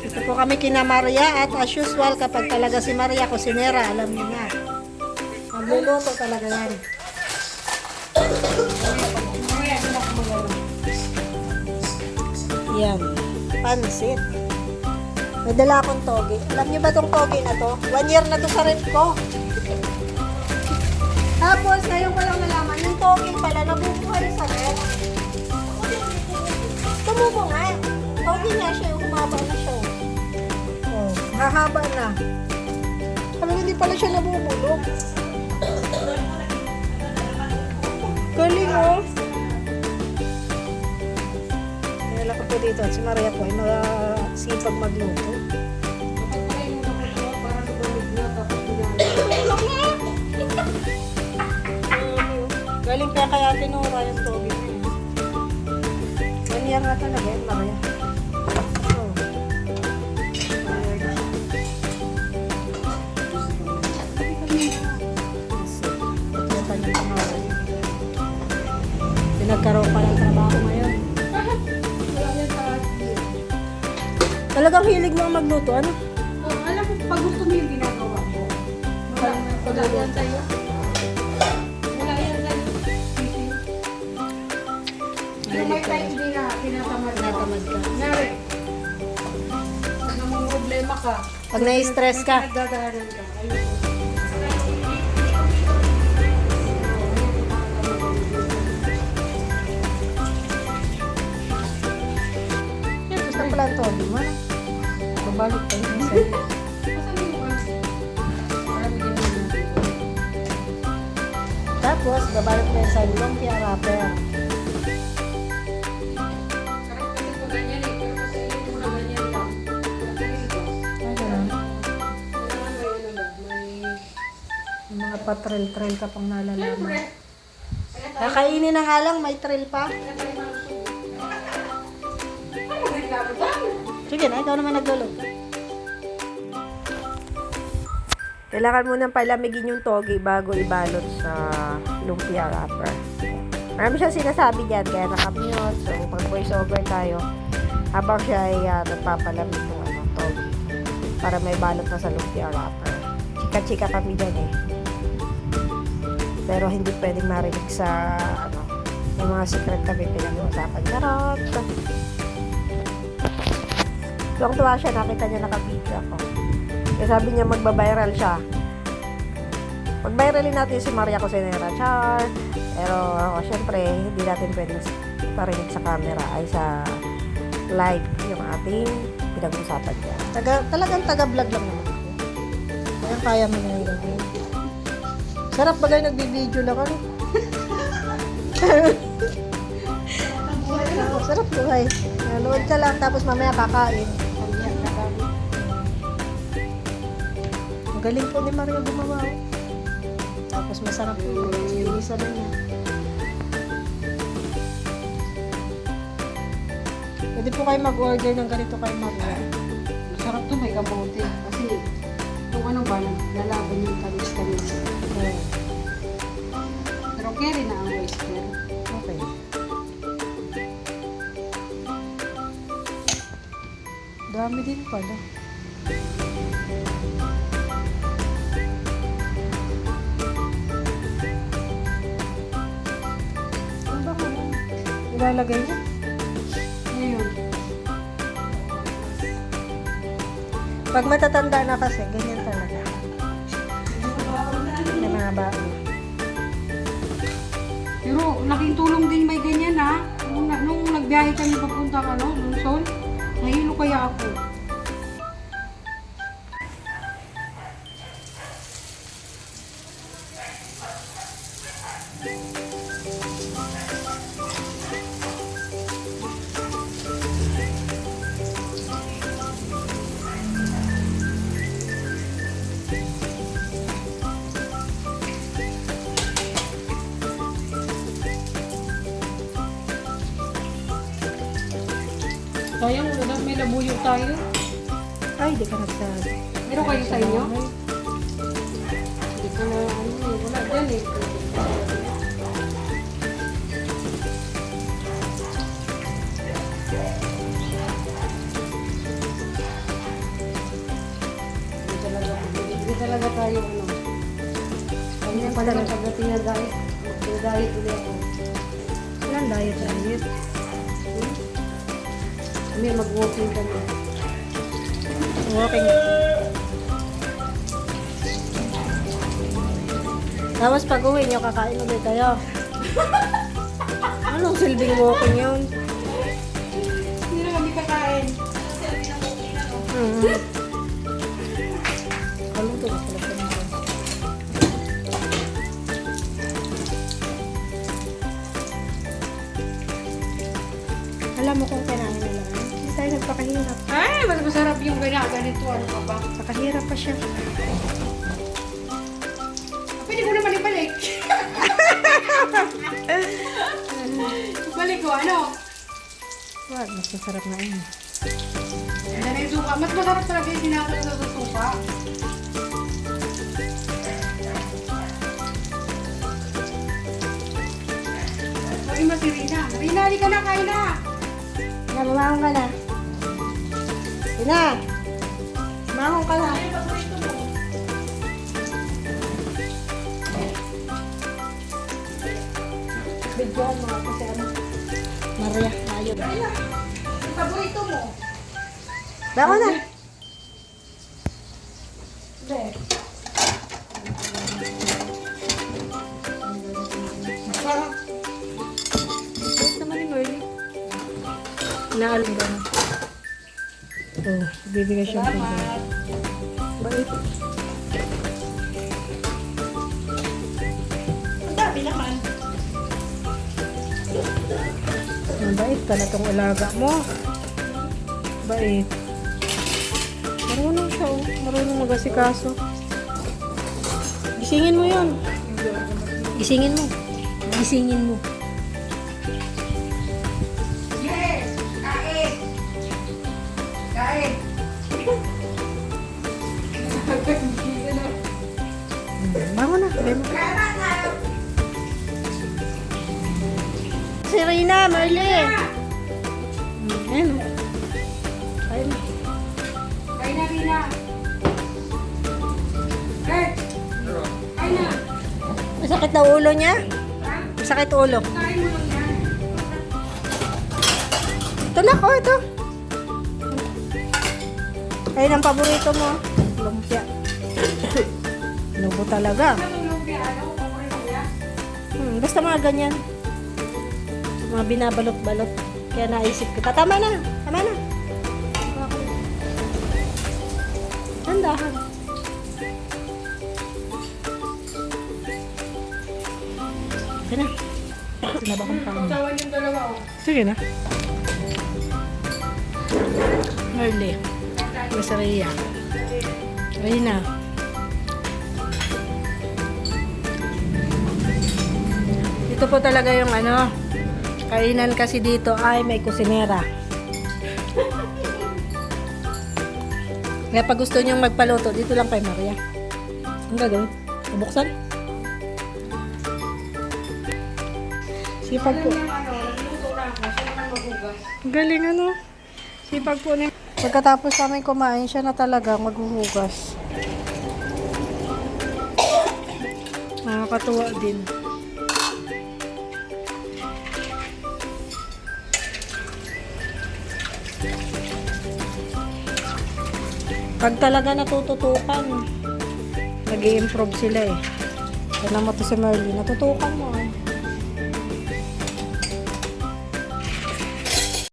Ito po kami kina Maria at as usual kapag talaga si Maria kusinera, alam niyo na. Magluluto talaga yan. Yan. Pansit. May dala akong togi. Alam niyo ba tong togi na to? One year na to sa rep ko. Tapos, ngayon ko lang nalaman, yung togi pala nabubuhay sa rep. Tumubo nga. Togi nga siya, humaba na siya. Oh, hahaba na. Sabi ko, hindi pala siya nabubulok. Galing oh. Nila ko po dito at si Maria po ay masipag magluto. Pinagkaroon pa ng trabaho ngayon. Talagang hilig mo magluto, ano? Oh, alam mo, pag gusto mo yung ginagawa ko. Wala, wala yan sa'yo. Wala yan sa'yo. Yung may time hindi na tinatamad na. Tinatamad ka. Nari. Pag namang problema ka. Pag na-stress ka. Nagdadaanan ka. Ayun. Pero kasi yun mo na ganyan lang. Ano lang? Kailangan may ano lang. May... Yung mga patril-trail ka pang nalalaman. Kakainin na nga lang, may trail pa. Sige na, ikaw naman nagluluto. Kailangan mo nang palamigin yung togi bago ibalot sa lumpia wrapper. Marami siyang sinasabi dyan, kaya nakamute. So, pag voice over tayo, habang siya ay uh, nagpapalamig ng ano, togi para may balot na sa lumpia wrapper. Chika-chika kami dyan eh. Pero hindi pwedeng marinig sa ano, yung mga secret kami pinag-uusapan. Charot! Tuwang-tuwa siya, nakita niya naka-video ako. Kaya sabi niya magba-viral siya. Pag-viralin natin si Maria Cosenera, char. Pero, oh, syempre, hindi natin pwedeng parinig sa camera ay sa live yung ating pinag-usapan niya. Taga, talagang taga-vlog lang naman ako. Kaya kaya mo na yung gawin. Sarap bagay nagbibideo lang ano. Sarap buhay. Nanood ka lang tapos mamaya kakain. Ang galing po ni Maria gumawa. oh. Tapos masarap po. Isa na niya. Pwede po kayo mag-order ng ganito kay Maria. Sarap to may kamote. Kasi yung ano ba, lalaban yung tamis-tamis. Oh, Pero carry na ang oyster. okay. Dami din pala. Ilalagay niya? Ngayon, Pag matatanda na kasi, ganyan talaga. May mga bago. pero laking tulong din may ganyan ha. Nung, nung nagbiyahe kami papunta ka no, Luzon, nahilo kaya ako. Sayang, wala, may labuyo tayo. Ay, di ka nagsabi. Meron kayo sa inyo? Hindi ko na, ano wala dyan eh. Hindi talaga, tayo ano. Kami na pala pagdating na diet. Mag-diet ulit ako. Ilan diet diet? Kami mag-walking kami. Walking. Tapos pag uwi nyo, kakain ulit kayo. Anong silbing walking yun? Hindi na kami kakain. Mm. Kaluto nagpakahirap. Ay, mas masarap yung ganyan. Ganito, ano ka ba? Pakahirap pa siya. Pwede ko naman ibalik. ibalik ko, ano? Wag, mas masarap na yun. Ano na yung suka. Mas masarap talaga yung sinako sa suka. Sabi mo si Rina. Rina, di ka na, kain na. Na, lumahong ka na. Sina! Lumahong ka na. Bigyan mo kasi ano. Maria, tayo. Paborito mo. Bako na. Bait naman ni Merly. Inaalam ka na. Oh, bibigay siya. Salamat. Bait. Ang dami naman. Ang bait pala itong alaga mo. Bait. Marunong siya oh. Marunong mag-asikaso. Gisingin mo yun. Gisingin mo. Gisingin mo. Rina, Merly. Hmm, Ayan oh. Ayun. Kain na, Rina. Kurt! Kain na. Masakit na ulo niya? Masakit ulo. Kain mo lang yan. Ito na, oh, ito. Ayun ang paborito mo. Lumpia. Lubo talaga. Lumpia? Ano? Hmm, basta mga ganyan. Mga binabalot-balot. Kaya naisip ko, tatama na. Tama na. Tandahan. Sige na. Sinabakang pa mo. Tawan yung dalawa, oh. Sige na. Merly. Miss Rhea. Reyna. Dito po talaga yung ano, kainan kasi dito ay may kusinera. Kaya pag gusto niyong magpaluto, dito lang kay Maria. Ang gagawin? Bubuksan? Sipag po. Galing ano. Sipag po niya. Pagkatapos namin kumain, siya na talaga maghuhugas. Nakakatuwa din. Pag talaga natututukan, nag improve sila eh. Yan mo to si Merly, natutukan mo. ah.